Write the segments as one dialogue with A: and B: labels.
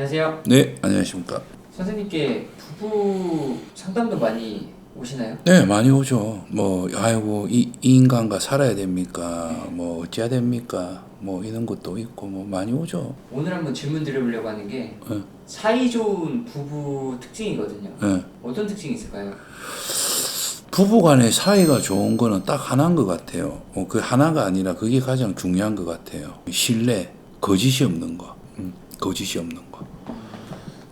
A: 안녕하세요.
B: 네, 안녕하십니까.
A: 선생님께 부부 상담도 많이 오시나요?
B: 네, 많이 오죠. 뭐, 아이고, 이, 이 인간과 살아야 됩니까? 뭐, 어찌해야 됩니까? 뭐, 이런 것도 있고, 뭐, 많이 오죠.
A: 오늘 한번 질문 드려보려고 하는 게
B: 네.
A: 사이 좋은 부부 특징이거든요.
B: 네.
A: 어떤 특징이 있을까요?
B: 부부 간의 사이가 좋은 거는 딱 하나인 것 같아요. 어, 그 하나가 아니라 그게 가장 중요한 것 같아요. 신뢰, 거짓이 없는 거. 음, 거짓이 없는 거.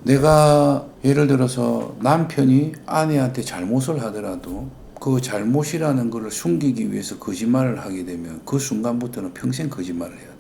B: 내가 예를 들어서 남편이 아내한테 잘못을 하더라도 그 잘못이라는 것을 숨기기 위해서 거짓말을 하게 되면 그 순간부터는 평생 거짓말을 해야 돼요.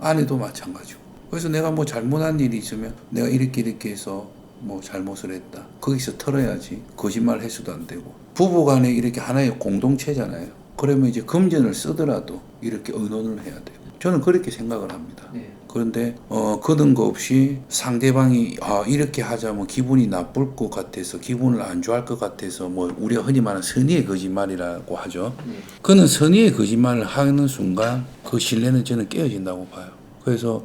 B: 아내도 마찬가지고. 그래서 내가 뭐 잘못한 일이 있으면 내가 이렇게 이렇게 해서 뭐 잘못을 했다. 거기서 털어야지. 거짓말 해서도 안 되고. 부부 간에 이렇게 하나의 공동체잖아요. 그러면 이제 금전을 쓰더라도 이렇게 의논을 해야 돼요. 저는 그렇게 생각을 합니다.
A: 네.
B: 그런데 어 그런 거 없이 상대방이 아 이렇게 하자면 기분이 나쁠 것 같아서 기분을 안 좋아할 것 같아서 뭐 우리가 흔히 말하는 선의의 거짓말이라고 하죠.
A: 네.
B: 그는 선의의 거짓말을 하는 순간 그 신뢰는 저는 깨어진다고 봐요. 그래서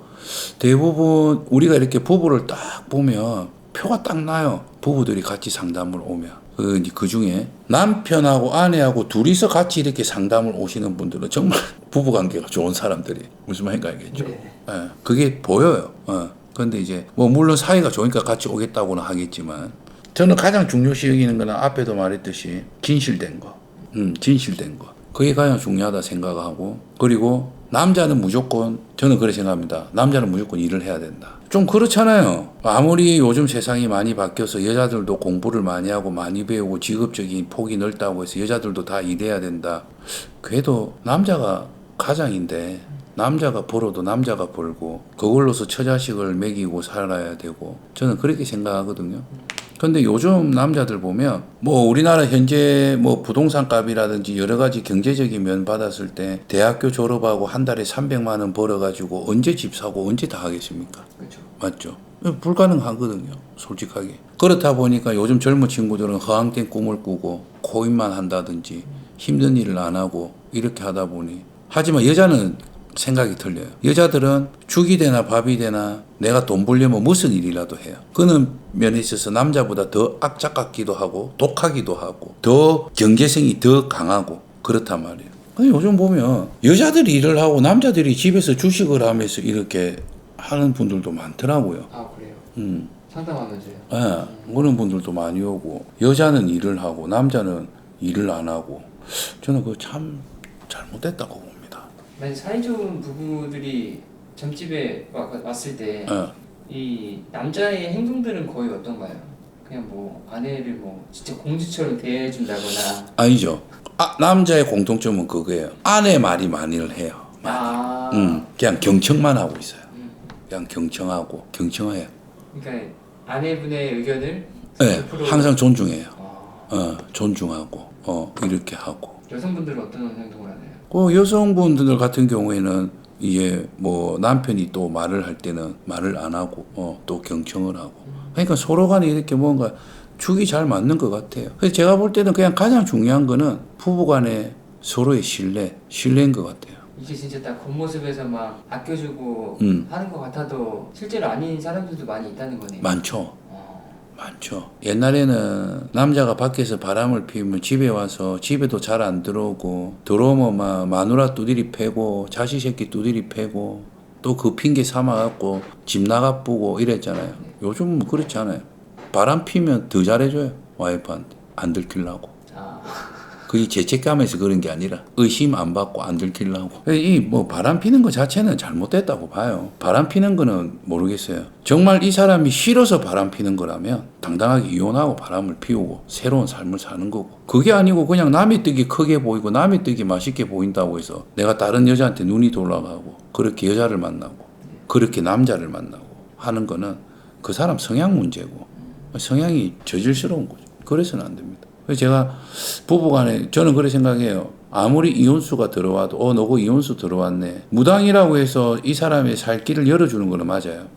B: 대부분 우리가 이렇게 부부를 딱 보면 표가 딱 나요. 부부들이 같이 상담을 오면. 그, 그 중에 남편하고 아내하고 둘이서 같이 이렇게 상담을 오시는 분들은 정말 부부 관계가 좋은 사람들이 무슨 말인가 알겠죠?
A: 네.
B: 예, 그게 보여요. 어. 근데 이제 뭐 물론 사이가 좋으니까 같이 오겠다고는 하겠지만 저는 가장 중요시 여기는 거는 앞에도 말했듯이 진실된 거, 음, 진실된 거. 그게 가장 중요하다 생각하고 그리고 남자는 무조건 저는 그렇게 생각합니다. 남자는 무조건 일을 해야 된다. 좀 그렇잖아요. 아무리 요즘 세상이 많이 바뀌어서 여자들도 공부를 많이 하고 많이 배우고 직업적인 폭이 넓다고 해서 여자들도 다 일해야 된다. 그래도 남자가 가장인데 남자가 벌어도 남자가 벌고 그걸로서 처자식을 먹이고 살아야 되고 저는 그렇게 생각하거든요. 근데 요즘 남자들 보면 뭐 우리나라 현재 뭐 부동산 값이라든지 여러 가지 경제적인 면 받았을 때 대학교 졸업하고 한 달에 300만 원 벌어 가지고 언제 집 사고 언제 다 하겠습니까?
A: 그렇죠.
B: 맞죠? 불가능하거든요. 솔직하게. 그렇다 보니까 요즘 젊은 친구들은 허황된 꿈을 꾸고 코인만 한다든지 힘든 일을 안 하고 이렇게 하다 보니 하지만 여자는 생각이 틀려요. 여자들은 죽이 되나 밥이 되나 내가 돈 벌려면 무슨 일이라도 해요. 그는 면에 있어서 남자보다 더 악착 같기도 하고 독하기도 하고 더 경제성이 더 강하고 그렇단 말이에요. 근데 요즘 보면 여자들이 일을 하고 남자들이 집에서 주식을 하면서 이렇게 하는 분들도 많더라고요.
A: 아 그래요.
B: 음.
A: 상담하면서요.
B: 예, 그런 분들도 많이 오고 여자는 일을 하고 남자는 일을 안 하고 저는 그거 참 잘못됐다고 봅니다.
A: 만약 사이 좋은 부부들이 점집에 와, 왔을 때이
B: 예.
A: 남자의 행동들은 거의 어떤가요? 그냥 뭐 아내를 뭐 진짜 공주처럼 대해준다거나
B: 아니죠. 아, 남자의 공통점은 그거예요. 아내 말이 많이를 해요.
A: 아
B: 음, 그냥 경청만 하고 있어요.
A: 음.
B: 그냥 경청하고 경청해요.
A: 그러니까 아내분의 의견을
B: 예,
A: 100%
B: 항상 존중해요.
A: 아,
B: 어, 존중하고 어, 이렇게 하고.
A: 여성분들은 어떤 행동을 하나요?
B: 그 여성분들 같은 경우에는 이제 뭐 남편이 또 말을 할 때는 말을 안 하고 어, 또 경청을 하고 그러니까 서로 간에 이렇게 뭔가 축이 잘 맞는 것 같아요. 그래서 제가 볼 때는 그냥 가장 중요한 거는 부부 간의 서로의 신뢰, 신뢰인 것 같아요.
A: 이게 진짜 딱 겉모습에서 막 아껴주고
B: 음.
A: 하는 것 같아도 실제로 아닌 사람들도 많이 있다는 거네요.
B: 많죠.
A: 어,
B: 많죠. 옛날에는 남자가 밖에서 바람을 피우면 집에 와서 집에도 잘 안 들어오고 들어오면 막 마누라 두드리 패고 자식 새끼 두드리 패고 또 그 핑계 삼아갖고 집 나가 뿌고 이랬잖아요. 요즘은 뭐 그렇지 않아요. 바람 피면 더 잘해줘요. 와이프한테. 안 들키려고.
A: 아,
B: 그게 죄책감에서 그런 게 아니라 의심 안 받고 안 들키려고. 이 뭐 바람 피는 거 자체는 잘못됐다고 봐요. 바람 피는 거는 모르겠어요. 정말 이 사람이 싫어서 바람 피는 거라면 당당하게 이혼하고 바람을 피우고 새로운 삶을 사는 거고. 그게 아니고 그냥 남의 떡이 크게 보이고 남의 떡이 맛있게 보인다고 해서 내가 다른 여자한테 눈이 돌아가고 그렇게 여자를 만나고 그렇게 남자를 만나고 하는 거는 그 사람 성향 문제고 성향이 저질스러운 거죠. 그래서는 안 됩니다. 그래서 제가 부부간에 저는 그렇게 생각해요. 아무리 이혼수가 들어와도 어 너고 이혼수 들어왔네. 무당이라고 해서 이 사람의 살 길을 열어주는 거는 맞아요.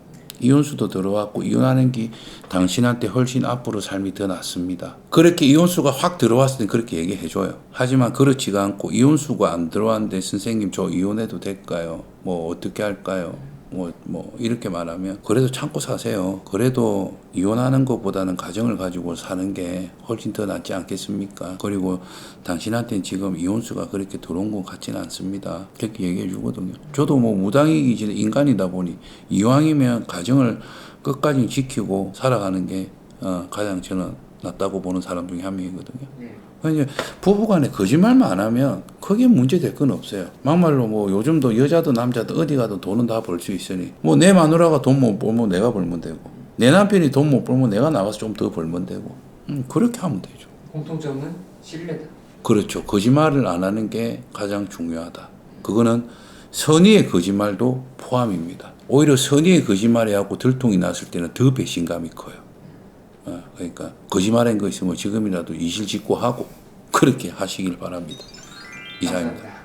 B: 이혼수도 들어왔고 이혼하는 게 당신한테 훨씬 앞으로 삶이 더 낫습니다. 그렇게 이혼수가 확 들어왔을 때 그렇게 얘기해 줘요. 하지만 그렇지가 않고 이혼수가 안 들어왔는데 선생님 저 이혼해도 될까요? 뭐 어떻게 할까요? 뭐, 뭐 이렇게 말하면 그래도 참고 사세요. 그래도 이혼하는 것보다는 가정을 가지고 사는 게 훨씬 더 낫지 않겠습니까? 그리고 당신한테는 지금 이혼수가 그렇게 들어온 것 같지는 않습니다. 그렇게 얘기해 주거든요. 저도 뭐 무당이기 전에 인간이다 보니 이왕이면 가정을 끝까지 지키고 살아가는 게 어, 가장 저는 낫다고 보는 사람 중에 한 명이거든요.
A: 네.
B: 이제 부부 간에 거짓말만 안 하면 크게 문제 될 건 없어요. 막말로 뭐 요즘도 여자도 남자도 어디 가든 돈은 다 벌 수 있으니 뭐 내 마누라가 돈 못 벌면 내가 벌면 되고 내 남편이 돈 못 벌면 내가 나가서 좀 더 벌면 되고 음, 그렇게 하면 되죠.
A: 공통점은 신뢰다.
B: 그렇죠. 거짓말을 안 하는 게 가장 중요하다. 그거는 선의의 거짓말도 포함입니다. 오히려 선의의 거짓말이 하고 들통이 났을 때는 더 배신감이 커요. 어, 그러니까 거짓말한 거 있으면 지금이라도 이실직고하고 그렇게 하시길 바랍니다.
A: 이상입니다.